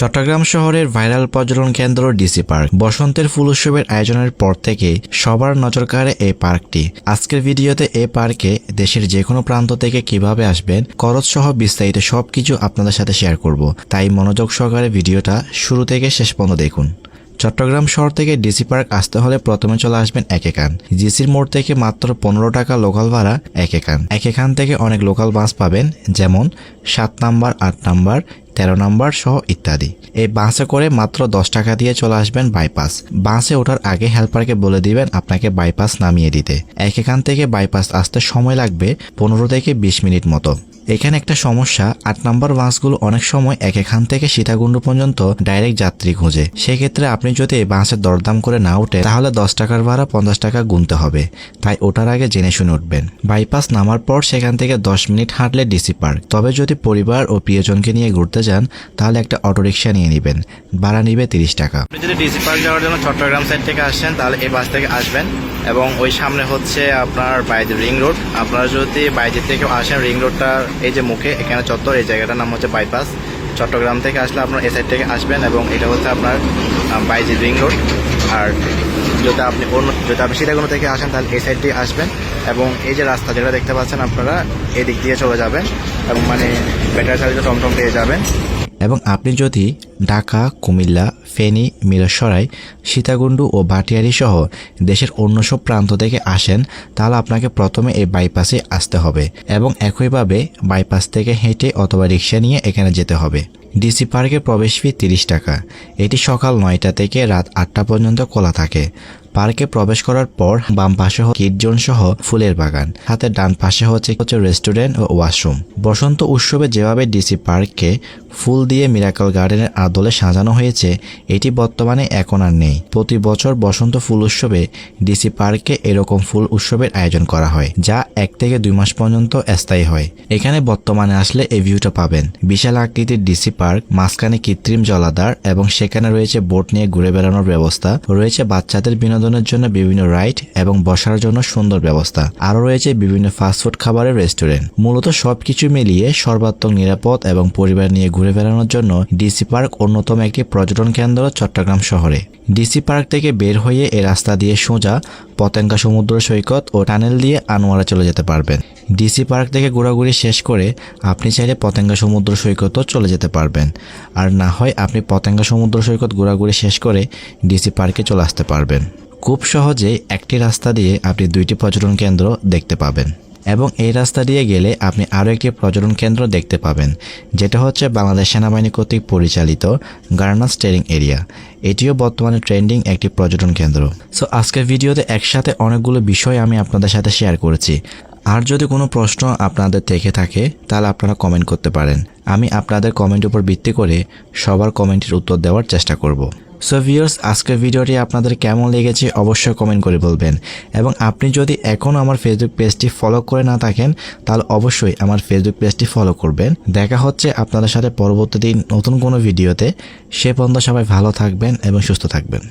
চট্টগ্রাম শহরের ভাইরাল পর্যটন কেন্দ্র ডিসি পার্ক। বসন্তের ফুল উৎসবের আয়োজনের পর থেকে সবার নজর কাড়ে এই পার্কটি। আজকের ভিডিওতে এ পার্কে দেশের যে কোনো প্রান্ত থেকে কীভাবে আসবেন খরচ সহ বিস্তারিত সব কিছু আপনাদের সাথে শেয়ার করব। তাই মনোযোগ সহকারে ভিডিওটা শুরু থেকে শেষ পর্যন্ত দেখুন। চট্টগ্রাম শহর থেকে ডিসি পার্ক আসতে হলে প্রথমে চলে আসবেন একেকান। জিসির মোড় থেকে মাত্র পনেরো টাকা লোকাল ভাড়া একেকান। একেকান থেকে অনেক লোকাল বাস পাবেন, যেমন সাত নাম্বার, আট নাম্বার, তেরো নাম্বার সহ ইত্যাদি। এই বাসে করে মাত্র দশ টাকা দিয়ে চলে আসবেন বাইপাস বাসে ওঠার আগে হেল্পারকে বলে দিবেন আপনাকে বাইপাস নামিয়ে দিতে। একেকান থেকে বাইপাস আসতে সময় লাগবে পনেরো থেকে বিশ মিনিট মতো। এখানে একটা সমস্যা, আট নম্বর বাসগুলো অনেক সময় এক এখান থেকে সীতাকুণ্ড পর্যন্ত ডাইরেক্ট যাত্রী খুঁজে। সেক্ষেত্রে আপনি যদি বাসের দরদাম করে না উঠে তাহলে দশ টাকার ভাড়া পঞ্চাশ টাকা গুনতে হবে। তাই ওঠার আগে জেনে শুনে উঠবেন। বাইপাস নামার পর সেখান থেকে দশ মিনিট হাঁটলে ডিসি পার্ক। তবে যদি পরিবার ও প্রিয়জনকে নিয়ে ঘুরতে যান, তাহলে একটা অটোরিকশা নিয়ে নেবেন। ভাড়া নিবে তিরিশ টাকা। যদি ডিসি পার্ক যাওয়ার জন্য চট্টগ্রাম সাইড থেকে আসেন, তাহলে এই বাস থেকে আসবেন এবং ওই সামনে হচ্ছে আপনার বাইজি রিং রোড। আপনারা যদি বাইজি থেকে আসেন, রিং রোডটার এই যে মুখে, এখানে চত্বর, এই জায়গাটার নাম হচ্ছে বাইপাস চট্টগ্রাম থেকে আসলে আপনার এ সাইড থেকে আসবেন এবং এটা হচ্ছে আপনার বাইজি রিং রোড আর যদি আপনি অন্য, যদি আপনি সীতাকুণ্ড থেকে আসেন, তাহলে এই সাইড দিয়ে আসবেন। এবং এই যে রাস্তা যেটা দেখতে পাচ্ছেন আপনারা, এদিক দিক দিয়ে চলে যাবেন। এবং মানে ব্যাটারি চালিত টমটম পেয়ে যাবেন। এবং আপনি যদি ঢাকা, কুমিল্লা, ফেনী, মিরসরাই, সীতাকুণ্ডু ও ভাটিয়ারি সহ দেশের অন্য সব প্রান্ত থেকে আসেন, তাহলে আপনাকে প্রথমে এই বাইপাসে আসতে হবে এবং একইভাবে বাইপাস থেকে হেঁটে অথবা রিক্সা নিয়ে এখানে যেতে হবে। ডিসি পার্কে প্রবেশ ফি তিরিশ টাকা। এটি সকাল নয়টা থেকে রাত আটটা পর্যন্ত খোলা থাকে। পার্কে প্রবেশ করার পর বাম পাশে কিড জোন সহ ফুলের বাগান। হাতে ডান পাশে হচ্ছে হচ্ছে রেস্টুরেন্ট ও ওয়াশরুম। বসন্ত উৎসবে যেভাবে ডিসি পার্ককে ফুল দিয়ে মিরাকল গার্ডেনের আদলে সাজানো হয়েছে, এটি বর্তমানে এখন আর নেই। প্রতি বছর বসন্ত ফুল উৎসবে ডিসি পার্কে এরকম ফুল উৎসবের আয়োজন করা হয়, যা এক থেকে দুই মাস পর্যন্ত স্থায়ী হয়। এখানে বর্তমানে আসলে এই ভিউটা পাবেন। বিশাল আকৃতির ডিসি পার্ক, মাঝখানে কৃত্রিম জলাধার এবং সেখানে রয়েছে বোট নিয়ে ঘুরে বেড়ানোর ব্যবস্থা, রয়েছে বাচ্চাদের বিনোদনের জন্য বিভিন্ন রাইড এবং বসার জন্য সুন্দর ব্যবস্থা। আরও রয়েছে বিভিন্ন ফাস্টফুড খাবারের রেস্টুরেন্ট মূলত সবকিছু মিলিয়ে সর্বাত্মক নিরাপদ এবং পরিবার নিয়ে ঘুরে বেড়ানোর জন্য ডিসি পার্ক অন্যতম একটি পর্যটন কেন্দ্র চট্টগ্রাম শহরে। ডিসি পার্ক থেকে বের হয়ে এ রাস্তা দিয়ে সোজা পতেঙ্গা সমুদ্র সৈকত ও টানেল দিয়ে আনোয়ারা চলে যেতে পারবেন। ডিসি পার্ক থেকে ঘোরাঘুরি শেষ করে আপনি চাইলে পতেঙ্গা সমুদ্র সৈকতও চলে যেতে পারবেন। আর না হয় আপনি পতেঙ্গা সমুদ্র সৈকত ঘোরাঘুরি শেষ করে ডিসি পার্কে চলে আসতে পারবেন। খুব সহজেই একটি রাস্তা দিয়ে আপনি দুইটি পর্যটন কেন্দ্র দেখতে পাবেন। এবং এই রাস্তা দিয়ে গেলে আপনি আরও একটি পর্যটন কেন্দ্র দেখতে পাবেন, যেটা হচ্ছে বাংলাদেশ সেনাবাহিনী কর্তৃক পরিচালিত গার্নাস ট্রেনিং এরিয়া এটিও বর্তমানে ট্রেন্ডিং একটি পর্যটন কেন্দ্র। সো আজকের ভিডিওতে একসাথে অনেকগুলো বিষয় আমি আপনাদের সাথে শেয়ার করেছি। আর যদি কোনো প্রশ্ন আপনাদের থেকে থাকে, তাহলে আপনারা কমেন্ট করতে পারেন। আমি আপনাদের কমেন্ট উপর ভিত্তি করে সবার কমেন্টের উত্তর দেওয়ার চেষ্টা করব। সো ভিউয়ার্স আজকের ভিডিওটি আপনাদের কেমন লেগেছে অবশ্যই কমেন্ট করে বলবেন। এবং আপনি যদি এখনও আমার ফেসবুক পেজটি ফলো করে না থাকেন, তাহলে অবশ্যই আমার ফেসবুক পেজটি ফলো করবেন। দেখা হচ্ছে আপনাদের সাথে পরবর্তী দিন নতুন কোনো ভিডিওতে। সে পর্যন্ত সবাই ভালো থাকবেন এবং সুস্থ থাকবেন।